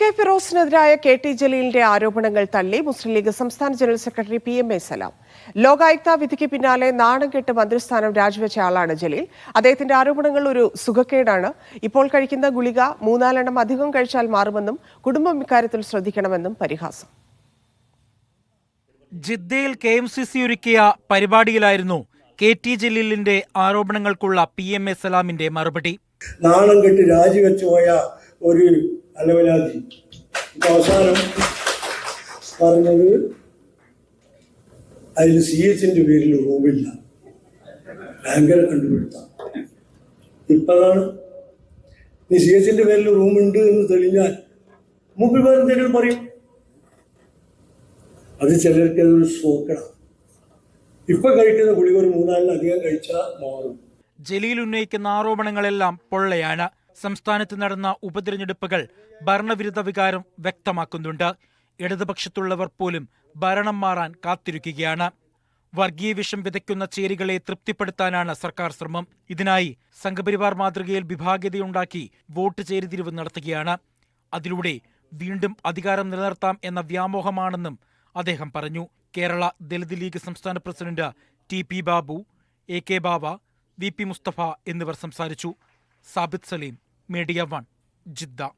K ഫിറോസിനെതിരായ K T ജലീലിന്റെ ആരോപണങ്ങൾ തള്ളി മുസ്ലിം ലീഗ് സംസ്ഥാന general secretary P M A Salam. Lokayukta വിധിക്ക് പിന്നാലെ നാണം കെട്ട് മന്ത്രിസ്ഥാനം രാജിവെച്ച ആളാണ് ജലീൽ. അദ്ദേഹത്തിന്റെ ആരോപണങ്ങൾ ഒരു സുഖക്കേടാണ്. ഇപ്പോൾ കഴിക്കുന്ന ഗുളിക മൂന്നാലെണ്ണം അധികം കഴിച്ചാൽ മാറുമെന്നും കുടുംബം ഇക്കാര്യത്തിൽ ശ്രദ്ധിക്കണമെന്നും പരിഹാസം. ജിദ്ദയിൽ കെ എം സി സി ഒരുക്കിയ പരിപാടിയിലായിരുന്നു കെ ടി ജലീലിന്റെ ആരോപണങ്ങൾക്കുള്ള പി എം എ സലാമിന്റെ മറുപടി. നാണം കെട്ട് രാജിവെച്ചു പോയ ഒരു അലവലാതി. ഇപ്പൊ അവസാനം പറഞ്ഞത് അതിൽ സി എച്ചിന്റെ പേരിൽ റൂമില്ല. ഭയങ്കര കണ്ടുപിടുത്താം. ഇപ്പതാണ് നീ സി എച്ചിന്റെ പേരിൽ റൂമുണ്ട് എന്ന് തെളിഞ്ഞാൽ മുമ്പിൽ വേറെന്തെങ്കിലും പറയും. അത് ചിലർക്ക് അതൊരു സോക്കണം ഇപ്പൊ കഴിക്കുന്ന ഗുളിക ഒരു മൂന്നാലിന് അധികം കഴിച്ചാൽ മാറും. ജലീൽ ഉന്നയിക്കുന്ന ആരോപണങ്ങളെല്ലാം പൊള്ളയാണ്. സംസ്ഥാനത്ത് നടന്ന ഉപതിരഞ്ഞെടുപ്പുകൾ ഭരണവിരുദ്ധ വികാരം വ്യക്തമാക്കുന്നുണ്ട്. ഇടതുപക്ഷത്തുള്ളവർ പോലും ഭരണം മാറാൻ കാത്തിരിക്കുകയാണ്. വർഗീയ വിഷം വിതയ്ക്കുന്ന ചേരികളെ തൃപ്തിപ്പെടുത്താനാണ് സർക്കാർ ശ്രമം. ഇതിനായി സംഘപരിവാർ മാതൃകയിൽ വിഭാഗീയതയുണ്ടാക്കി വോട്ട് ചേരിതിരിവ് നടത്തുകയാണ്. അതിലൂടെ വീണ്ടും അധികാരം നിലനിർത്താം എന്ന വ്യാമോഹമാണെന്നും അദ്ദേഹം പറഞ്ഞു. കേരള ദളിത് ലീഗ് സംസ്ഥാന president T P Babu A K Baba V P Mustafa എന്നിവർ സംസാരിച്ചു. Sabith Saleem. Media One Jeddah.